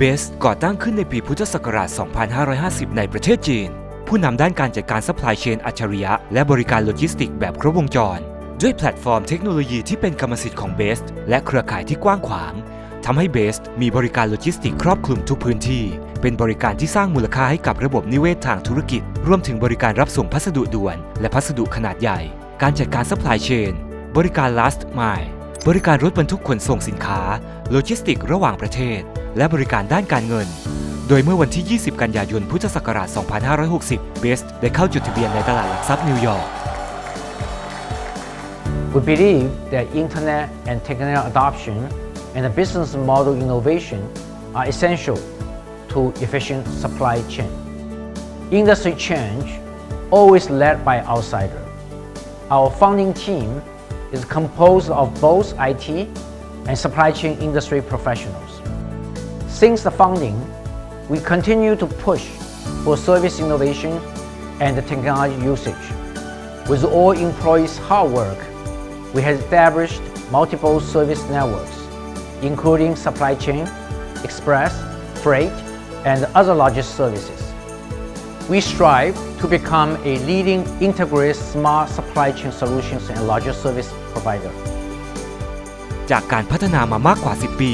เบสก่อตั้งขึ้นในปีพุทธศักราช 2550 ในประเทศจีน ผู้นำด้านการจัดการซัพพลายเชนอัจฉริยะ และบริการโลจิสติกแบบครบวงจร ด้วยแพลตฟอร์มเทคโนโลยีที่เป็นกรรมสิทธิ์ของเบสและเครือข่ายที่กว้างขวางทำให้เบสมีบริการโลจิสติกครอบคลุมทุกพื้นที่ เป็นบริการที่สร้างมูลค่าให้กับระบบนิเวศทางธุรกิจ รวมถึงบริการรับส่งพัสดุด่วน และพัสดุขนาดใหญ่ การจัดการซัพพลายเชนบริการ last mile บริการรถบรรทุกขนส่งสินค้า โลจิสติกระหว่างประเทศ และบริการด้านการเงิน โดยเมื่อวันที่ 20 กันยายน พุทธศักราช 2560เบสได้เข้าจดทะเบียนในตลาดหลักทรัพย์นิวยอร์ก We believe that internet and technology adoption and the business model innovation are essential to efficient supply chain. Industry change always led by outsider. Our founding team is composed of both IT and supply chain industry professionals. Since the founding, we continue to push for service innovation and technology usage. With all employees' hard work, we have established multiple service networks, including supply chain, express, freight, and other logistics services. We strive to become a leading integrated smart supply chain solutions and logistics service provider. จากการพัฒนามามากกว่า 10 ปี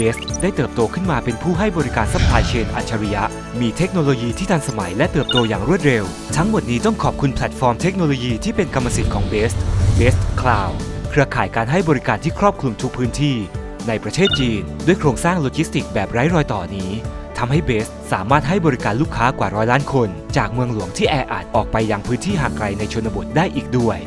บสได้เติบโตขึ้นมาเป็นผู้ให้บริการซัพพลายเชนอัจฉริยะ มีเทคโนโลยีที่ทันสมัยและเติบโตอย่างรวดเร็ว ทั้งหมดนี้ต้องขอบคุณแพลตฟอร์มเทคโนโลยีที่เป็นกรรมสิทธิ์ของเบส Best Cloud เครือข่ายการให้บริการที่ครอบคลุมทุกพื้นที่ ในประเทศจีน ด้วยโครงสร้างโลจิสติกแบบไร้รอยต่อนี้ทำให้เบสสามารถให้บริการลูกค้ากว่าร้อยล้านคน จากเมืองหลวงที่แออัดออกไปยังพื้นที่ห่างไกลในชนบทได้อีกด้วย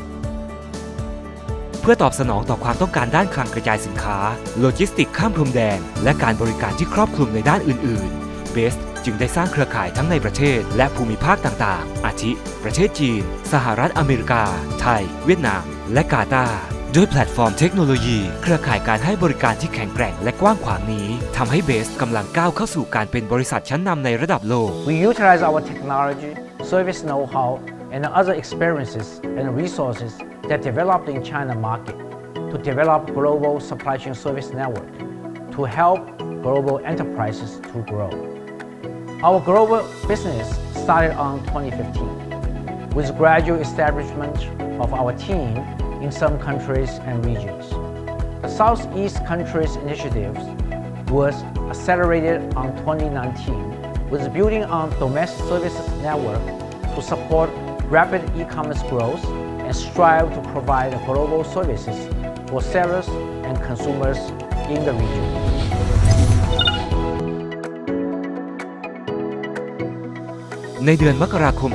เพื่อตอบสนองต่อความต้องการด้านคลังกระจายสินค้า โลจิสติกข้ามพรมแดน และการบริการที่ครอบคลุมในด้านอื่น ๆ เบสจึงได้สร้างเครือข่ายทั้งในประเทศ และภูมิภาคต่าง ๆ อาทิ ประเทศจีน สหรัฐอเมริกา ไทย เวียดนาม และกาตาร์ด้วยแพลตฟอร์มเทคโนโลยี เครือข่ายการให้บริการที่แข็งแกร่งและกว้างขวางนี้ทำให้เบสกำลังก้าวเข้าสู่การเป็นบริษัทชั้นนำในระดับโลก We utilize our technology, service know-how, and other experiences and resources that developed in China market to develop global supply chain service network to help global enterprises to grow. Our global business started on 2015 with gradual establishment of our team in some countries and regions. The Southeast countries initiatives was accelerated on 2019 with building on domestic service network to support rapid e-commerce growth and strive to provide global services for sellers and consumers in the region. ในเดือนมกราคม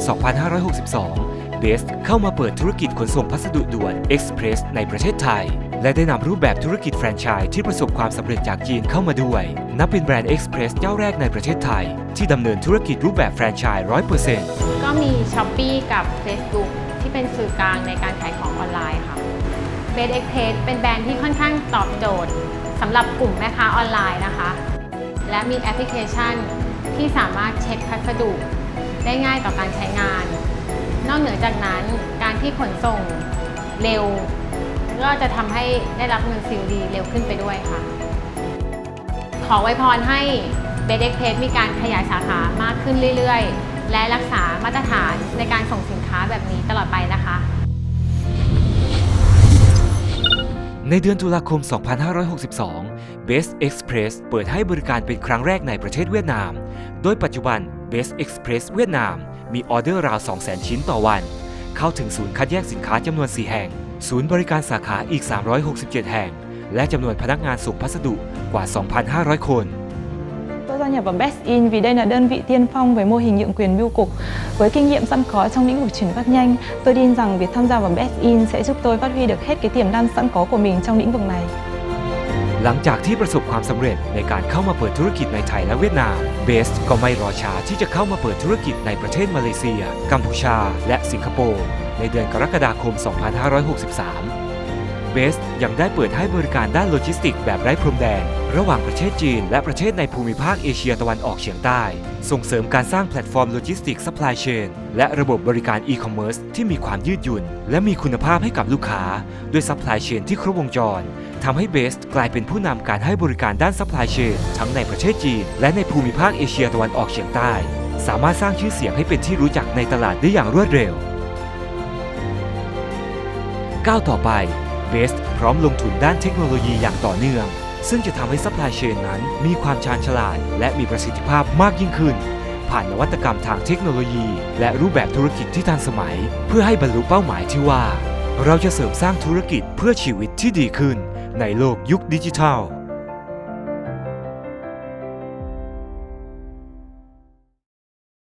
2562เบสเข้ามาเปิดธุรกิจขนส่งพัสดุด่วน Express ในประเทศไทย และได้นำรูปแบบธุรกิจแฟรนไชส์ที่ประสบความสำเร็จจากจีนเข้ามาด้วย นับเป็นแบรนด์ Express เจ้าแรกในประเทศไทย ที่ดำเนินธุรกิจรูปแบบแฟรนไชส์100% ก็มี s h อ p e e กับ Facebook ที่เป็นสื่อกลางในการขายของออนไลน์ค่ะ b e d e x p r e s s เป็นแบรนด์ที่ค่อนข้างตอบโจทย์สำหรับกลุ่มแม่ค้าออนไลน์นะคะ และมีแอปพลิเคชันที่สามารถเช็คพัสดุได้ง่ายต่อการใช้งาน นอกเหนือจากนั้นการที่ขนส่งเร็ว ก็จะทำให้ได้รับเงินซิลดีเร็วขึ้นไปด้วยค่ะ ขอไวยพรให้เบ d เ x เพสมีการขยายสาขามากขึ้นเรื่อยๆ และรักษามาตรฐานในการส่งสินค้าแบบนี้ตลอดไปนะคะ ในเดือนตุลาคม 2562 Best Express เปิดให้บริการเป็นครั้งแรกในประเทศเวียดนาม โดยปัจจุบัน Best Express เวียดนามมีออเดอร์ราว 200,000 ชิ้นต่อวัน เข้าถึงศูนย์คัดแยกสินค้าจำนวน 4 แห่ง ศูนย์บริการสาขาอีก 367 แห่ง และจำนวนพนักงานส่งพัสดุกว่า 2,500 คน Tôi gia nhập vào Best In vì đây là đơn vị tiên phong về mô hình nhượng quyền bưu cục. Với kinh nghiệm sẵn có trong lĩnh vực chuyển phát nhanh, tôi tin rằng việc tham gia vào Best In sẽ giúp tôi phát huy được hết cái tiềm năng sẵn có của mình trong lĩnh vực này. หลังจากที่ประสบความสำเร็จในการเข้ามาเปิดธุรกิจในไทยและเวียดนาม เบสก็ไม่รอช้าที่จะเข้ามาเปิดธุรกิจในประเทศมาเลเซีย กัมพูชา และสิงคโปร์ ในเดือนกรกฎาคม 2563 เบสยังได้เปิดให้บริการด้านโลจิสติกส์แบบไร้พรมแดน ระหว่างประเทศจีน และประเทศในภูมิภาคเอเชียตะวันออกเฉียงใต้ ส่งเสริมการสร้างแพลตฟอร์มโลจิสติกส์ซัพพลายเชนและระบบบริการอีคอมเมิร์ซที่มีความยืดหยุ่น และมีคุณภาพให้กับลูกค้า ด้วยซัพพลายเชนที่ครบวงจรทำให้เบสกลายเป็นผู้นำการให้บริการด้านซัพพลายเชนทั้งในประเทศจีน และในภูมิภาคเอเชียตะวันออกเฉียงใต้ สามารถสร้างชื่อเสียงให้เป็นที่รู้จักในตลาดได้อย่างรวดเร็วก้าวต่อไป เบสพร้อมลงทุนด้านเทคโนโลยีอย่างต่อเนื่อง ซึ่งจะทำให้ซัพพลายเชนนั้นมีความชาญฉลาด และมีประสิทธิภาพมากยิ่งขึ้น ผ่านนวัตกรรมทางเทคโนโลยี และรูปแบบธุรกิจที่ทันสมัย เพื่อให้บรรลุเป้าหมายที่ว่า เราจะเสริมสร้างธุรกิจเพื่อชีวิตที่ดีขึ้น ในโลกยุคดิจิทัล